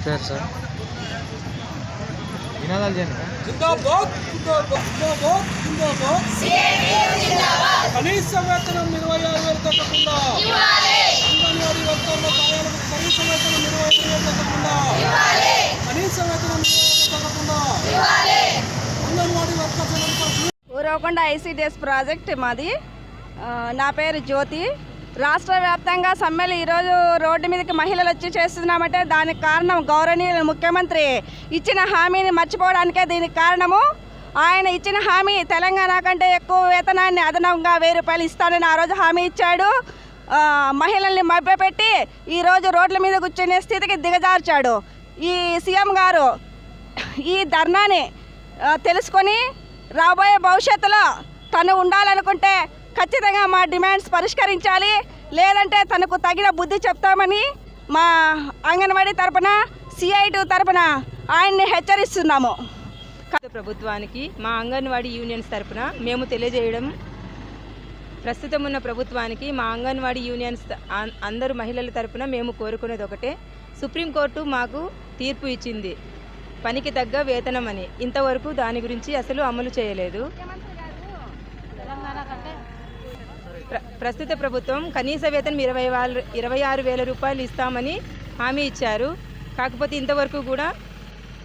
ఎవరి పేరు సార్. నినాదాలు చేయండి కనీస వేతనం ఇరవై ఆరు వేలు తగ్గకుండా అంగన్వాడీ వర్గాల్లో కార్యాలకు కనీస వేతనం ఇరవై ఐదు వేలు తగ్గకుండా కనీస వేతనం ఇరవై వేలు తగ్గకుండా Anganwadi workers Uravakonda ICDS project మాది. నా పేరు జ్యోతి. రాష్ట్ర వ్యాప్తంగా సమ్మెలు ఈరోజు రోడ్డు మీదకి మహిళలు వచ్చి చేస్తున్నామంటే దానికి కారణం గౌరవనీయులు ముఖ్యమంత్రి ఇచ్చిన హామీని మర్చిపోవడానికే దీనికి కారణము. ఆయన ఇచ్చిన హామీ తెలంగాణ కంటే ఎక్కువ వేతనాన్ని అదనంగా వెయ్యి రూపాయలు ఇస్తానని ఆ రోజు హామీ ఇచ్చాడు. మహిళల్ని మభ్యపెట్టి ఈరోజు రోడ్ల మీద కూర్చునే స్థితికి దిగజార్చాడు. ఈ సీఎం గారు ఈ ధర్నాని తెలుసుకొని రాబోయే భవిష్యత్తులో తను ఉండాలనుకుంటే ఖచ్చితంగా మా డిమాండ్స్ పరిష్కరించాలి. లేదంటే తనకు తగిన బుద్ధి చెప్తామని మా అంగన్వాడీ తరపున సిఐటి తరపున ఆయన్ని హెచ్చరిస్తున్నాము. ప్రభుత్వానికి మా అంగన్వాడీ యూనియన్స్ తరపున మేము తెలియజేయడం ప్రస్తుతం ఉన్న ప్రభుత్వానికి మా అంగన్వాడీ యూనియన్స్ అందరు మహిళల తరపున మేము కోరుకునేది ఒకటే. సుప్రీంకోర్టు మాకు తీర్పు ఇచ్చింది. పనికి తగ్గ వేతనం అని. ఇంతవరకు దాని గురించి అసలు అమలు చేయలేదు ప్ర- ప్రస్తుత ప్రభుత్వం కనీస వేతనం ఇరవై ఇరవై ఆరు వేల రూపాయలు ఇస్తామని హామీ ఇచ్చారు. కాకపోతే ఇంతవరకు కూడా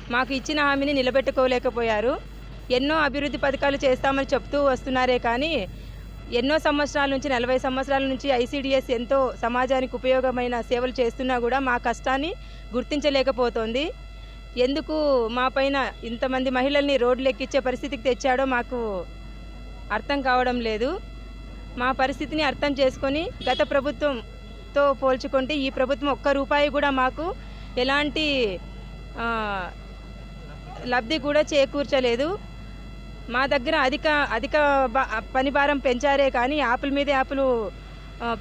మాకు ఇచ్చిన హామీని నిలబెట్టుకోలేకపోయారు. ఎన్నో అభివృద్ధి పథకాలు చేస్తామని చెప్తూ వస్తున్నారే కానీ ఎన్నో సంవత్సరాల నుంచి నలభై సంవత్సరాల నుంచి ఐసీడిఎస్ ఎంతో సమాజానికి ఉపయోగమైన సేవలు చేస్తున్నా కూడా మా కష్టాన్ని గుర్తించలేకపోతోంది. ఎందుకు మా పైన ఇంతమంది మహిళల్ని రోడ్లు ఎక్కించే పరిస్థితికి తెచ్చాడో మాకు అర్థం కావడం లేదు. మా పరిస్థితిని అర్థం చేసుకొని గత ప్రభుత్వంతో పోల్చుకుంటే ఈ ప్రభుత్వం ఒక్క రూపాయి కూడా మాకు ఎలాంటి లబ్ధి కూడా చేకూర్చలేదు. మా దగ్గర అధిక అధిక బా- పని భారం పెంచారే కానీ యాపుల మీద యాపులు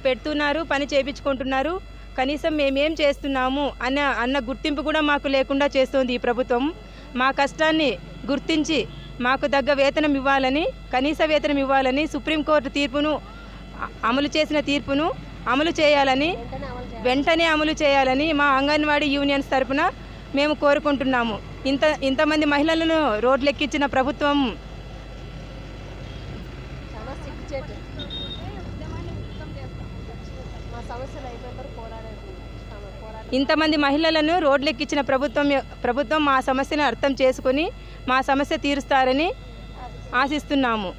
పెడుతున్నారు పని చేయించుకుంటున్నారు కనీసం మేమేం చేస్తున్నాము అన్న అన్న గుర్తింపు కూడా మాకు లేకుండా చేస్తోంది ఈ ప్రభుత్వం. మా కష్టాన్ని గుర్తించి మాకు తగ్గ వేతనం ఇవ్వాలని కనీస వేతనం ఇవ్వాలని సుప్రీంకోర్టు తీర్పును అమలు చేసిన తీర్పును అమలు చేయాలని వెంటనే అమలు చేయాలని మా అంగన్వాడీ యూనియన్స్ తరఫున మేము కోరుకుంటున్నాము. ఇంత ఇంతమంది మహిళలను రోడ్లెక్కించిన ప్రభుత్వం. ఇంతమంది మహిళలను రోడ్లెక్కించిన ప్రభుత్వం ప్రభుత్వం మా సమస్యను అర్థం చేసుకొని మా సమస్య తీరుస్తారని ఆశిస్తున్నాము.